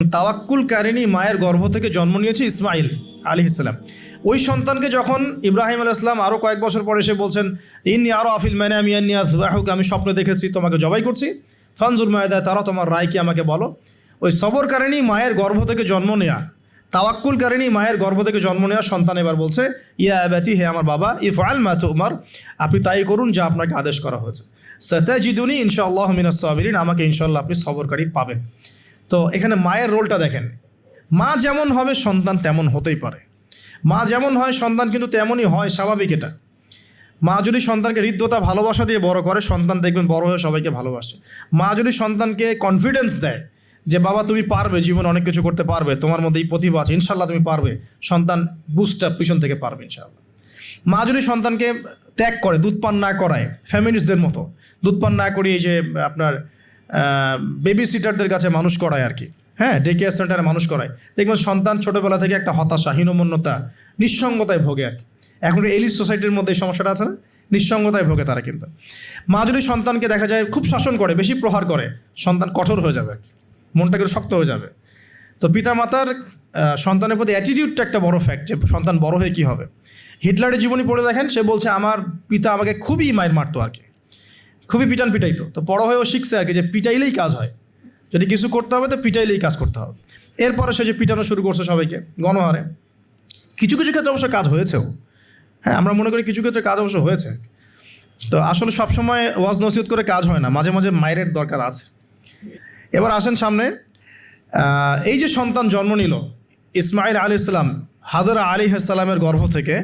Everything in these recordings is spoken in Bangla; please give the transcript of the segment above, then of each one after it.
তাওয়াক্কুল কারিনী মায়ের গর্ভ থেকে জন্ম নিয়েছে ইসমাইল আলী ইসলাম ওই সন্তানকে যখন ইব্রাহিম আল ইসলাম আরও কয়েক বছর পরে এসে বলছেন, ইন্নি আরও আফিল মানে আমি ইয়াহুক আমি স্বপ্নে দেখেছি, তোমাকে জবাই করছি। ফানজুর মায়দা, তারা তোমার রায় কি আমাকে বলো? ওই সবর কারিনী মায়ের গর্ভ থেকে জন্ম নেয়া, তাওয়াক্কুল কারিনী মায়ের গর্ভ থেকে জন্ম নেওয়া সন্তান এবার বলছে, ইয়া আবাতি, হে আমার বাবা ইফ আল মাত উমার আপনি তাই করুন যা আপনাকে আদেশ করা হয়েছে। সতাজিদুনি ইনশাআল্লাহ মিনাস আমাকে ইনশাআল্লাহ আপনি সবরকারী পাবেন। তো এখানে মায়ের রোলটা দেখেন। মা যেমন হবে, সন্তান তেমন হতেই পারে। মা যেমন হয়, সন্তান কিন্তু তেমনই হয়, স্বাভাবিক এটা। মা যদি সন্তানকে হৃদ্যতা, ভালোবাসা দিয়ে বড় করে, সন্তান দেখবেন বড় হয়ে সবাইকে ভালোবাসে। মা যদি সন্তানকে কনফিডেন্স দেয় যে, বাবা, তুমি পারবে, জীবনে অনেক কিছু করতে পারবে, তোমার মধ্যে এই প্রতিভা আছে ইনশাল্লাহ তুমি পারবে। সন্তান বুস্টার পিছন থেকে পারবে ইনশাল্লাহ মা যদি সন্তানকে ত্যাগ করে, দুধ পান না করায় ফ্যামিলিস্টদের মতো, দুধ পান না করিয়ে যে, আপনার বেবি সিটারদের কাছে মানুষ করায় আর কি। হ্যাঁ ডে কেয়ার সেন্টারে মানুষ করায়। দেখবেন, সন্তান ছোটোবেলা থেকে একটা হতাশা, হীনমন্যতা নিঃসঙ্গতায় ভোগে আর কি। এখন এলিট সোসাইটির মধ্যে এই সমস্যাটা আছে না? নিঃসঙ্গতায় ভোগে তারা কিন্তু। মা যদি সন্তানকে দেখা যায় খুব শাসন করে, বেশি প্রহার করে, সন্তান কঠোর হয়ে যাবে আর কি। মনটা একটু শক্ত হয়ে যাবে। তো পিতামাতার সন্তানের প্রতি অ্যাটিটিউডটা একটা বড় ফ্যাক্ট যে সন্তান বড় হয়ে কী হবে। হিটলারের জীবনী পড়ে দেখেন, সে বলছে, আমার পিতা আমাকে খুবই মায়ের মারতো আর কি। খুবই পিটান পিটাইতো। তো বড় হয়েও শিখছে আর কি যে পিটাইলেই কাজ হয়। যদি কিছু করতে হবে তো পিটাইলেই কাজ করতে হবে। এরপরে সে যে পিটানো শুরু করছে সবাইকে, গণহারে। কিছু কিছু ক্ষেত্রে অবশ্য কাজ হয়েছেও। হ্যাঁ আমরা মনে করি কিছু ক্ষেত্রে কাজ অবশ্য হয়েছে। তো আসলে সবসময় ওয়াজ নসিহত করে কাজ হয় না, মাঝে মাঝে মায়ের দরকার আছে। এবার আসেন সামনে। এই যে সন্তান জন্ম নিল, ইসমাইল আলী ইসলাম হাজরা আলী ইসলামের গর্ভ থেকে,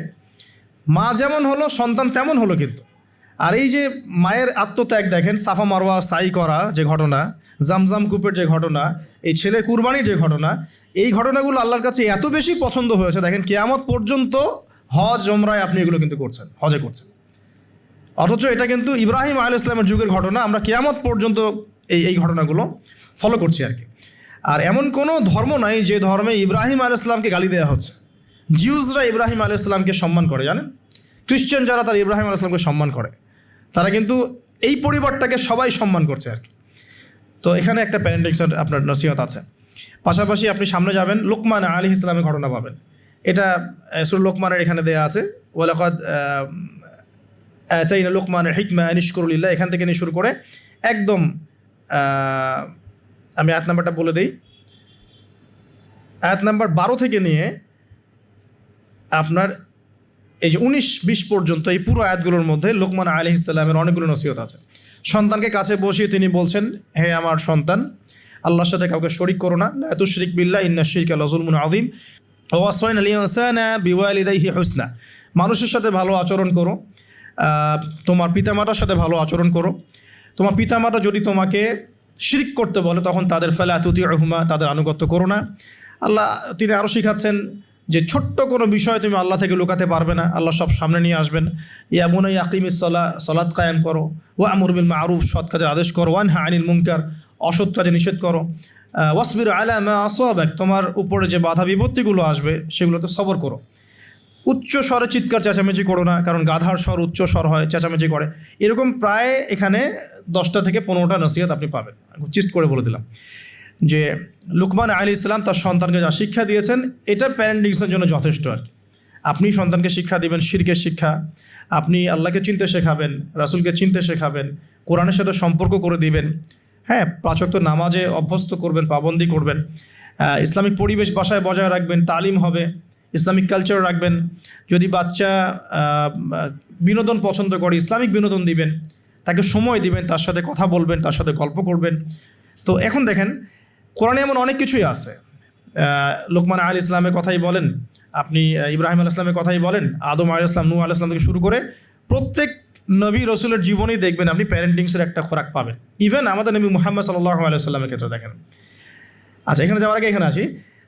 মা যেমন হলো, সন্তান তেমন হলো কিন্তু। আর এই যে মায়ের আত্মত্যাগ দেখেন, সাফা মারোয়া সাই করা যে ঘটনা, জামজাম কূপের যে ঘটনা, এই ছেলের কুরবানির যে ঘটনা, এই ঘটনাগুলো আল্লাহর কাছে এত বেশি পছন্দ হয়েছে। দেখেন, কেয়ামত পর্যন্ত হজ ওমরায় আপনি এগুলো কিন্তু করছেন, হজে করছেন। অথচ এটা কিন্তু ইব্রাহিম আল ইসলামের যুগের ঘটনা, আমরা কেয়ামত পর্যন্ত এই এই ঘটনাগুলো ফলো করছি আর কি। আর এমন কোনো ধর্ম নাই যে ধর্মে ইব্রাহিম আল ইসলামকে গালি দেওয়া হচ্ছে। জিউজরা ইব্রাহিম আল ইসলামকে সম্মান করে, জানেন? খ্রিশ্চান যারা, তারা ইব্রাহিম আল ইসলামকে সম্মান করে। তারা কিন্তু এই পরিবারটাকে সবাই সম্মান করছে আর কি। তো এখানে একটা প্যারেন্টিক্সের আপনার নসিহত আছে। পাশাপাশি আপনি সামনে যাবেন, লোকমান আলী ইসলামের ঘটনা পাবেন। এটা সুর লোকমানের এখানে দেয়া আছে। ওয়ালাকাদ চাইনা লোকমানের হিকমা নিষ্করুলিল্লাহ এখান থেকে নিয়ে শুরু করে একদম আমি আয়াত নাম্বারটা বলে দিই। আয়াত নাম্বার বারো থেকে নিয়ে আপনার এই যে উনিশ, বিশ পর্যন্ত এই পুরো আয়াতগুলোর মধ্যে লোকমান আলী ইসলামের অনেকগুলো নসিহত আছে। সন্তানকে কাছে বসিয়ে তিনি বলছেন, হে আমার সন্তান, আল্লাহর সাথে কাউকে শরিক করো না। লাতু শরিক বিল্লাহ, ইন্না শিরক লজুলমুন আদিম ওয়াসাইন আলী হাসানা বিওয়ালিদাইহি হোসনা। মানুষের সাথে ভালো আচরণ করো। তোমার পিতামাতার সাথে ভালো আচরণ করো। তোমার পিতামাতা যদি তোমাকে শিরিক করতে বলে, তখন তাদের ফেলা তুতি রহুমা তাদের আনুগত্য করো না। আল্লাহ, তিনি আরও শিখাচ্ছেন যে ছোট্ট কোনো বিষয় তুমি আল্লাহ থেকে লুকাতে পারবে না, আল্লাহ সব সামনে নিয়ে আসবেন। ইয়ামুন ইয়াকিম ইসলা সলাৎ কায়েম করো ও আমরবিল মারুফ, সৎ কাজের আদেশ করো ওয়ান হা আনিল মুনকার, অসৎ কাজে নিষেধ করো। ওয়াসবির আলা মা আসবাক, তোমার উপরে যে বাধা বিপত্তিগুলো আসবে, সেগুলোতে সবর করো। উচ্চ স্বরে চিৎকার চেঁচামেচি করো না, কারণ গাধার স্বর উচ্চ স্বর হয়, চেঁচামেচি করে। এরকম প্রায় এখানে দশটা থেকে পনেরোটা নসিহত আপনি পাবেন। চিস্ট করে বলে দিলাম। যে লুকমান আলী ইসলাম তার সন্তানকে যা শিক্ষা দিয়েছেন, এটা প্যারেন্টিংসের জন্য যথেষ্ট আর আপনি সন্তানকে শিক্ষা দিবেন, শিরকের শিক্ষা। আপনি আল্লাহকে চিনতে শেখাবেন, রাসূলকে চিনতে শেখাবেন, কোরআনের সাথে সম্পর্ক করে দিবেন। হ্যাঁ পাচক নামাজে অভ্যস্ত করবেন, পাবন্দি করবেন। ইসলামিক পরিবেশ বাসায় বজায় রাখবেন, তালিম হবে, ইসলামিক কালচার রাখবেন। যদি বাচ্চা বিনোদন পছন্দ করে, ইসলামিক বিনোদন দিবেন, তাকে সময় দিবেন, তার সাথে কথা বলবেন, তার সাথে গল্প করবেন। তো এখন দেখেন কোরআনে এমন অনেক কিছুই আছে। লোকমান আল ইসলামের কথাই বলেন, আপনি ইব্রাহিম আল ইসলামের কথাই বলেন, আদম আল ইসলাম নু আল ইসলাম থেকে শুরু করে প্রত্যেক নবী রসুলের জীবনেই দেখবেন আপনি প্যারেন্টিংসের একটা খোরাক পাবেন। ইভেন আমাদের নবী মুহাম্মদ সাল্লাহ আলাইসাল্লামের ক্ষেত্রে দেখেন। আচ্ছা এখানে যাওয়ার আগে এখানে আসি,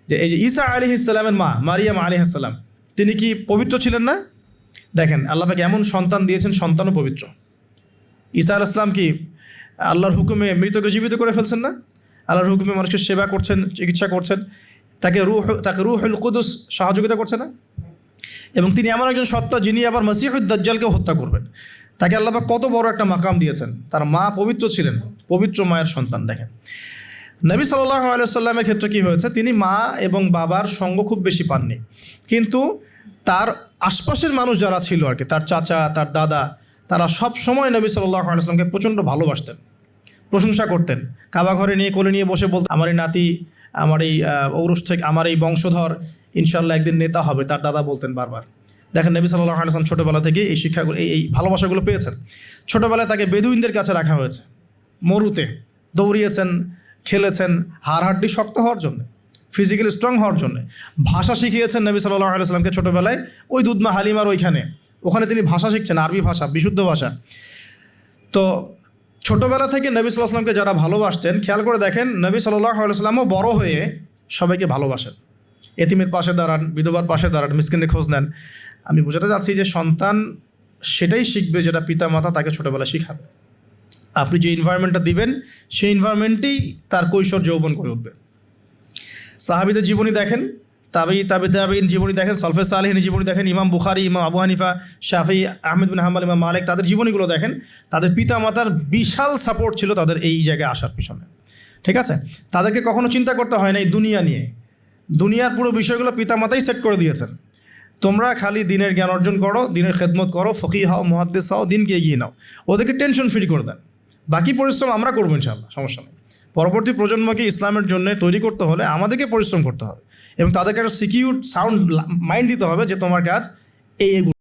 যে এই যে ঈসা আলী ইসলামের মা, মারিয়াম আলী ইসলাম তিনি কি পবিত্র ছিলেন না? দেখেন, আল্লাহ পাকে এমন সন্তান দিয়েছেন, সন্তানও পবিত্র। ঈসা আল ইসলাম কি আল্লাহর হুকুমে মৃতকে জীবিত করে ফেলছেন না? আল্লাহর হুকুমে মানুষকে সেবা করছেন, চিকিৎসা করছেন। তাকে রুহ, তাকে রুহুল কুদুস সহযোগিতা করছে না? এবং তিনি এমন একজন সত্তা যিনি আবার মসিহুদ্দাজ্জালকে হত্যা করবেন। তাকে আল্লাহ কত বড় একটা মাকাম দিয়েছেন। তার মা পবিত্র ছিলেন, পবিত্র মায়ের সন্তান, দেখেন। নবী সাল্লাহ আলাইসাল্লামের ক্ষেত্রে কী হয়েছে? তিনি মা এবং বাবার সঙ্গ খুব বেশি পাননি। কিন্তু তার আশপাশের মানুষ যারা ছিল আর কি, তার চাচা, তার দাদা, তারা সব সময় নবী সাল্লাহ আলাইসলামকে প্রচণ্ড ভালোবাসতেন। প্রশংসা করতেন। কাবা ঘরে নিয়ে কোলে নিয়ে বসে বলতেন, আমার এই নাতি, আমার এই ঔরস থেকে, আমার এই বংশধর ইনশাল্লাহ একদিন নেতা হবে। তার দাদা বলতেন বারবার। দেখেন, নবী সাল্লাহ আলাইসলাম ছোটোবেলা থেকে এই শিক্ষাগুলো, এই এই ভালোবাসাগুলো পেয়েছেন। ছোটোবেলায় তাকে বেদুইনদের কাছে রাখা হয়েছে, মরুতে। দৌড়িয়েছেন, খেলেছেন হাড় হাড্ডি শক্ত হওয়ার জন্য ফিজিক্যালি স্ট্রং হওয়ার জন্য। ভাষা শিখিয়েছেন নবী সাল্লাহ আলাইসলামকে ছোটোবেলায়, ওই দুধমা হালিমার ওইখানে। ওখানে তিনি ভাষা শিখছেন, আরবি ভাষা, বিশুদ্ধ ভাষা। তো ছোটোবেলা থেকে নবী সাল্লাহ আসলামকে যারা ভালোবাসতেন, খেয়াল করে দেখেন, নবী সাল্লাহ আলাইসলামও বড় হয়ে সবাইকে ভালোবাসেন। এতিমের পাশে দাঁড়ান, বিধবার পাশে দাঁড়ান মিসকিনের খোঁজ নেন। আমি বোঝাতে চাচ্ছি যে সন্তান সেটাই শিখবে যেটা পিতা মাতা তাকে ছোটোবেলা শিখাবে। আপনি যে এনভায়রনমেন্টটা দিবেন, সেই এনভায়রনমেন্টেই তার কৈশোর যৌবন করে উঠবে। সাহাবিদের জীবনী দেখেন তাবি তাবি, তাবিন জীবনী দেখেন, সলফে সালেহিনী জীবনী দেখেন, Imam Bukhari, Imam Abu Hanifa, Shafi, Ahmed বিন হাম্বাল, ইমাম মালিক, তাদের জীবনীগুলো দেখেন। তাদের পিতা মাতার বিশাল সাপোর্ট ছিল তাদের এই জায়গায় আসার পিছনে। ঠিক আছে? তাদেরকে কখনো চিন্তা করতে হয় না এই দুনিয়া নিয়ে। দুনিয়ার পুরো বিষয়গুলো পিতা মাতাই সেট করে দিয়েছেন। তোমরা খালি দিনের জ্ঞান অর্জন করো, দিনের খেদমত করো ফকি হও মহাদ্দেশ হও, দিনকে এগিয়ে নাও। ওদেরকে টেনশন ফ্রি করে দেন। বাকি পরিশ্রম আমরা করব ইনশাল্লাহ সমস্যা নেই। পরবর্তী প্রজন্মকে ইসলামের জন্য তৈরি করতে হলে আমাদেরকে পরিশ্রম করতে হবে। এবং তাদেরকে একটা সিকিউর সাউন্ড মাইন্ড দিতে হবে যে তোমার কাজ এই